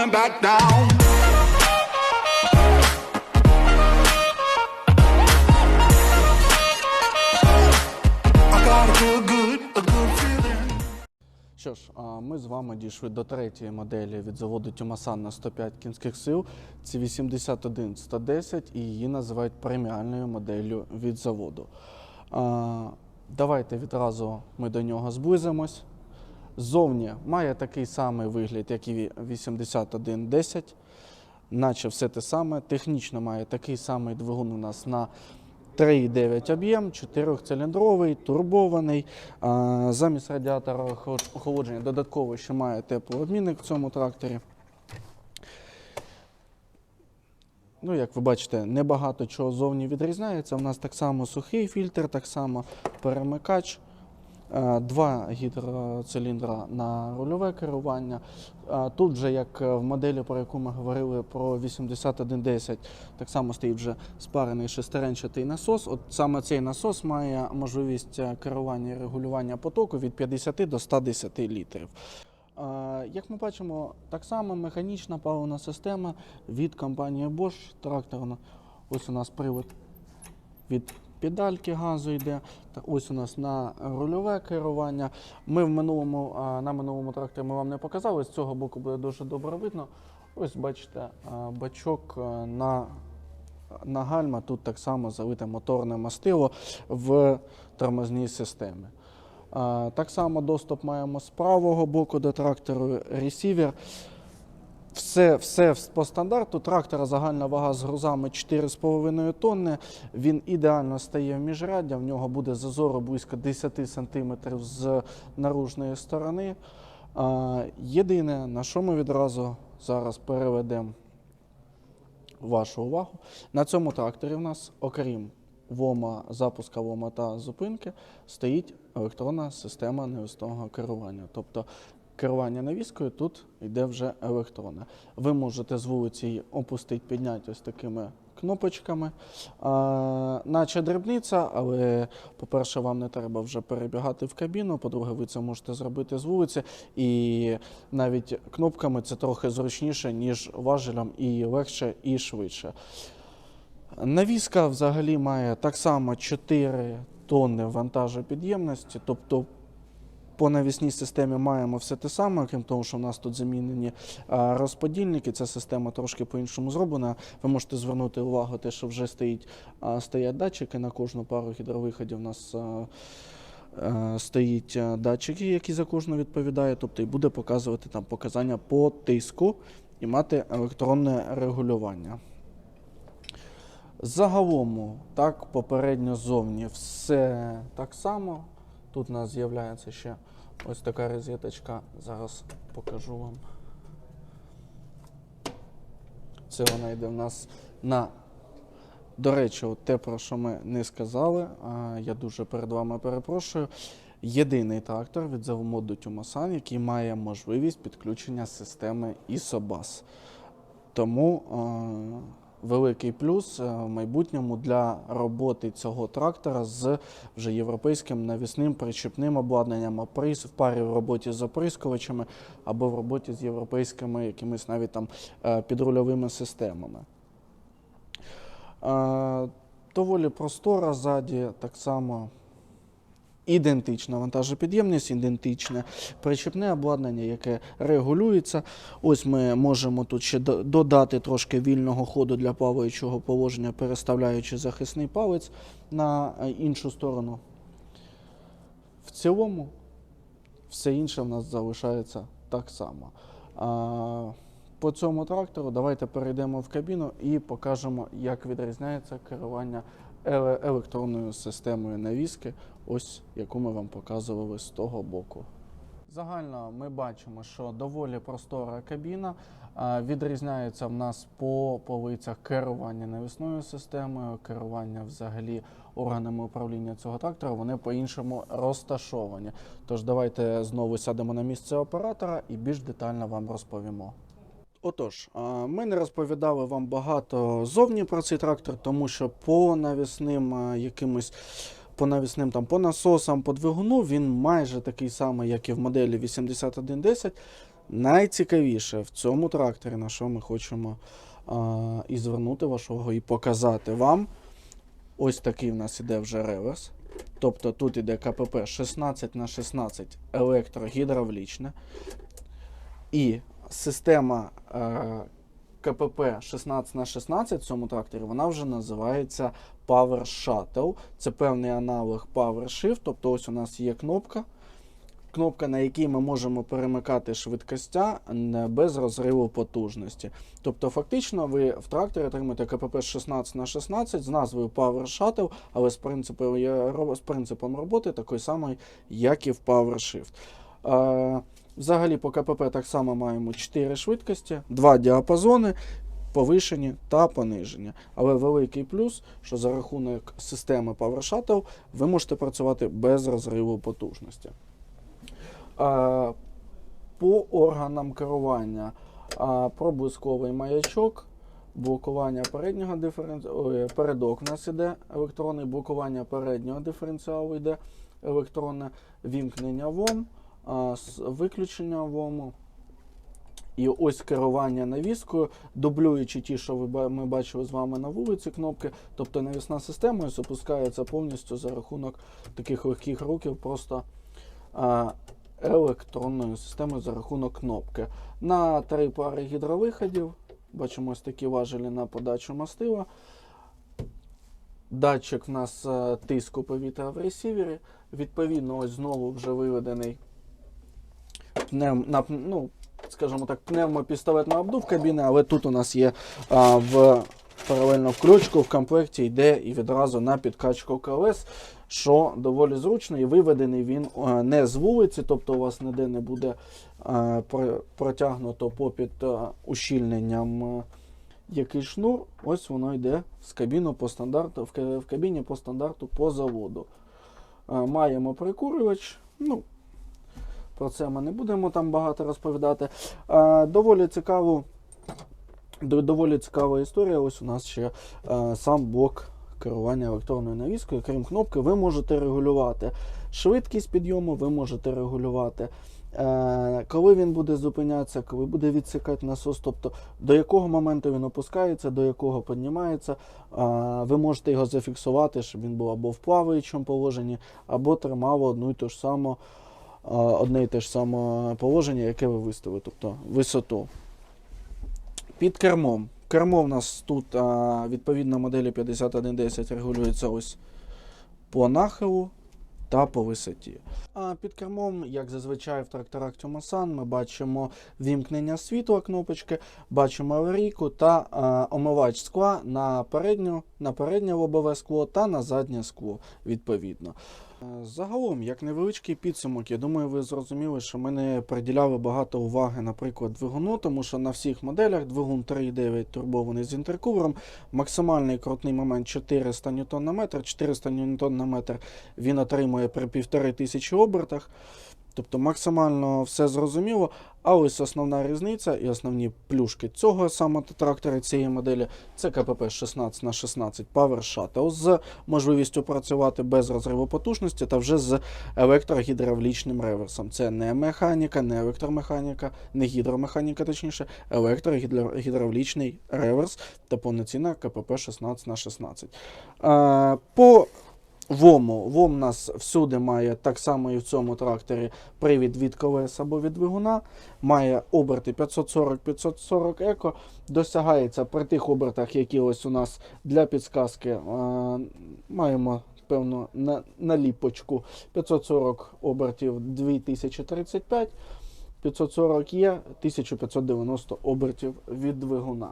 coming back down. Що ж, ми з вами дійшли до третьої моделі від заводу Тюмасан на 105 кінських сил. Це 81 110 і її називають преміальною моделлю від заводу. Давайте відразу ми до нього зблизимось. Ззовні має такий самий вигляд, як і 8110, наче все те саме. Технічно має такий самий двигун у нас на 3,9 об'єм, 4-циліндровий, турбований. Замість радіатора охолодження додатково ще має теплообмінник в цьому тракторі. Ну, як ви бачите, небагато чого зовні відрізняється. У нас так само сухий фільтр, так само перемикач. Е, Два гідроциліндра на рульове керування. Е, Тут вже, як в моделі, про яку ми говорили про 8110, так само стоїть вже спарений шестеренчатий насос. От саме цей насос має можливість е, керування і регулювання потоку від 50 до 110 літрів. Як ми бачимо, так само механічна паливна система від компанії Bosch тракторна. Ось у нас привод від педальки газу йде. Ось у нас на рульове керування. Ми в минулому, на минулому тракторі ми вам не показали. З цього боку буде дуже добре видно. Ось бачите, бачок на, на гальма. Тут так само залите моторне мастило в тормозній системі. Так само доступ маємо з правого боку до трактору ресівер. Все, все по стандарту. Трактора загальна вага з грузами 4,5 тонни. Він ідеально стає в міжряддя. В нього буде зазору близько 10 см з наружної сторони. Єдине, на що ми відразу зараз переведемо вашу увагу. На цьому тракторі в нас, окрім ВОМа, запуска ВОМа та зупинки, стоїть електронна система навісного керування. Тобто керування навіскою тут йде вже електронне. Ви можете з вулиці опустити, підняти ось такими кнопочками. А, наче дрібниця, але, по-перше, вам не треба вже перебігати в кабіну. По-друге, ви це можете зробити з вулиці. І навіть кнопками це трохи зручніше, ніж важелем, і легше, і швидше. Навіска взагалі має так само 4 тонни вантажопідємності, тобто по навісній системі маємо все те саме, крім того, що в нас тут замінені розподільники. Ця система трошки по-іншому зроблена. Ви можете звернути увагу, те, що вже стоїть, стоять датчики на кожну пару гідровиходів. У нас а, стоїть датчики, які за кожну відповідають, тобто і буде показувати там показання по тиску і мати електронне регулювання. Загалом, так, попередньо ззовні все так само. Тут у нас з'являється ще ось така розеточка. Зараз покажу вам. Це вона йде в нас на. До речі, от те, про що ми не сказали, а, я дуже перед вами перепрошую. Єдиний трактор від заводу Тюмасан, який має можливість підключення системи ISOBUS. Тому е, великий плюс е, в майбутньому для роботи цього трактора з вже європейським навісним причіпним обладнанням оприс в парі в роботі з оприскувачами або в роботі з європейськими якимись навіть там е, підрульовими системами. Е, Доволі простора ззаді, так само ідентична вантажопідємність, ідентичне причіпне обладнання, яке регулюється. Ось ми можемо тут ще додати трошки вільного ходу для плаваючого положення, переставляючи захисний палець на е, іншу сторону. В цілому все інше в нас залишається так само. По цьому трактору давайте перейдемо в кабіну і покажемо, як відрізняється керування електронною системою навіски, ось яку ми вам показували з того боку. Загально ми бачимо, що доволі простора кабіна. Відрізняється в нас по полицях керування навісною системою, керування взагалі органами управління цього трактора. Вони по-іншому розташовані. Тож давайте знову сядемо на місце оператора і більш детально вам розповімо. Отож, ми не розповідали вам багато зовні про цей трактор, тому що по навісним якимось по навісним там по насосам, по двигуну він майже такий самий, як і в моделі 8110. Найцікавіше в цьому тракторі, на що ми хочемо а, і звернути увагу, і показати вам. Ось такий в нас іде вже реверс. Тобто тут іде КПП 16 на 16 електрогідравлічне. І система е, КПП 16 на 16 в цьому тракторі вона вже називається Power Shuttle. Це певний аналог Power Shift. Тобто ось у нас є кнопка. Кнопка, на якій ми можемо перемикати швидкостя без розриву потужності. Тобто, фактично, ви в тракторі отримаєте КПП 16 на 16 з назвою Power Shuttle, але з, принципом, з принципом роботи такий самий, як і в Power Shift. Взагалі по КПП так само маємо 4 швидкості, 2 діапазони, повишені та понижені. Але великий плюс, що за рахунок системи Power Shuttle ви можете працювати без розриву потужності. По органам керування проблисковий маячок, блокування переднього диференціалу, передок у нас іде електронний, блокування переднього диференціалу йде електронне, вімкнення ВОМ, а, с- виключення ВОМу. І ось керування навіскою, дублюючи ті, що ви ми бачили з вами на вулиці кнопки. Тобто навісна система ось опускається повністю за рахунок таких легких руків, просто а, електронною системою за рахунок кнопки. На три пари гідровиходів бачимо ось такі важелі на подачу мастила. Датчик в нас е, тиску повітря в ресівері. Відповідно, ось знову вже виведений пнев, на, ну, скажімо так, пневмопістолетна обдув кабіни, але тут у нас є а, в паралельно в ключку в комплекті йде і відразу на підкачку колес, що доволі зручно, і виведений він а, не з вулиці, тобто у вас ніде не буде а, протягнуто попід а, ущільненням. який шнур, ось воно йде з кабіну по стандарту, в кабіні по стандарту по заводу. Маємо прикурювач. Ну, про це ми не будемо там багато розповідати. Доволі цікаву, доволі цікава історія. Ось у нас ще сам блок керування електронною навіскою. Крім кнопки, ви можете регулювати швидкість підйому, ви можете регулювати. Коли він буде зупинятися, коли буде відсікати насос, тобто до якого моменту він опускається, до якого піднімається, ви можете його зафіксувати, щоб він був або в плаваючому положенні, або тримав одну і ту ж саму одне і те ж саме положення, яке ви виставили, тобто висоту. Під кермом. Кермо в нас тут відповідно моделі 5110 регулюється ось по нахилу та по висоті. А під кермом, як зазвичай в тракторах Тюмасан, ми бачимо вімкнення світла кнопочки, бачимо аварійку та а, омивач скла на передню, на переднє лобове скло та на заднє скло, відповідно. Е, Загалом, як невеличкий підсумок, я думаю, ви зрозуміли, що ми не приділяли багато уваги, наприклад, двигуну, тому що на всіх моделях двигун 3.9 турбований з інтеркулером, максимальний крутний момент 400 Нм на метр, 400 Нм він отримує при 1500 обертах. Тобто максимально все зрозуміло. А ось основна різниця і основні плюшки цього саме трактора цієї моделі це КПП 16 на 16 Power Shuttle з можливістю працювати без розриву потужності та вже з електрогідравлічним реверсом. Це не механіка, не електромеханіка, не гідромеханіка, точніше, електрогідравлічний реверс та повноцінна КПП 16 на 16. Е, По ВОМу. ВОМ у нас всюди має так само і в цьому тракторі привід від колес або від двигуна. Має оберти 540-540 еко. Досягається при тих обертах, які ось у нас для підсказки маємо певну на, наліпочку 540 обертів 2035. 540 є 1590 обертів від двигуна.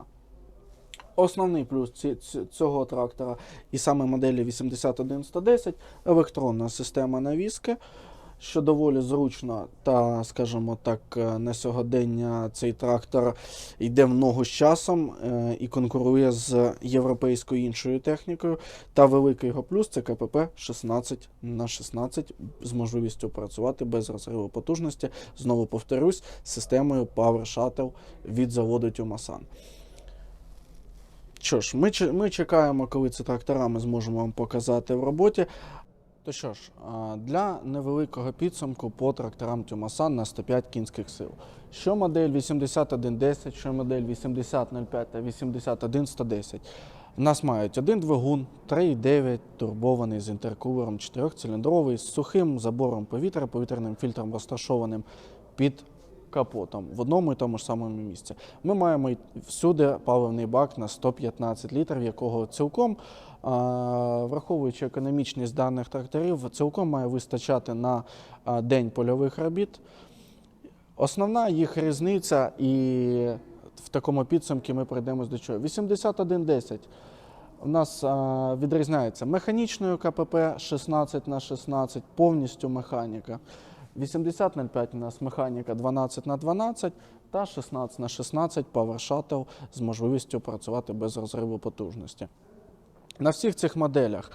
Основний плюс цього трактора і саме моделі 81110 електронна система навіски, що доволі зручно та, скажімо так, е, на сьогодення цей трактор йде в ногу з часом е, і конкурує з європейською іншою технікою. Та великий його плюс це КПП 16 на 16 з можливістю працювати без розриву потужності. Знову повторюсь, системою Power Shuttle від заводу Тюмасан. Що ж, ми, ми чекаємо, коли ці трактора ми зможемо вам показати в роботі. То що ж, для невеликого підсумку по тракторам Тюмасан на 105 кінських сил. Що модель 8110, що модель 8005 та 81110. У нас мають один двигун, 3,9 турбований з інтеркулером, 4-циліндровий, з сухим забором повітря, повітряним фільтром розташованим під капотом в одному і тому ж самому місці. Ми маємо всюди паливний бак на 115 літрів, якого цілком, враховуючи економічність даних тракторів, цілком має вистачати на день польових робіт. Основна їх різниця, і в такому підсумку ми прийдемось до чого. 8110 у нас відрізняється механічною КПП 16 на 16, повністю механіка. 8005 у нас механіка 12 на 12 та 16 на 16 Power Shuttle з можливістю працювати без розриву потужності. На всіх цих моделях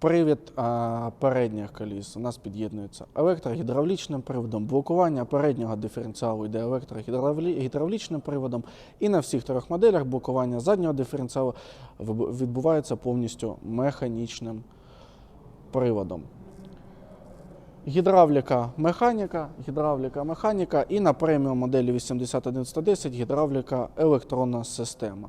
привід а, передніх коліс у нас під'єднується електрогідравлічним приводом, блокування переднього диференціалу йде електрогідравлічним приводом, і на всіх трьох моделях блокування заднього диференціалу відбувається повністю механічним приводом. Гідравліка механіка, гідравліка механіка і на преміум моделі 81110 гідравліка електронна система.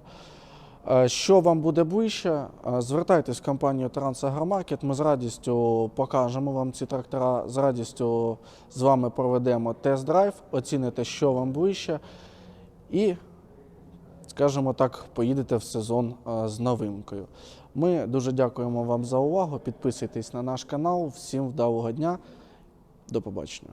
Е, Що вам буде ближче, е, звертайтесь в компанію Трансагромаркет. Ми з радістю покажемо вам ці трактора, з радістю з вами проведемо тест-драйв, оціните, що вам ближче, і, скажімо так, поїдете в сезон е, з новинкою. Ми дуже дякуємо вам за увагу. Підписуйтесь на наш канал. Всім вдалого дня. До побачення.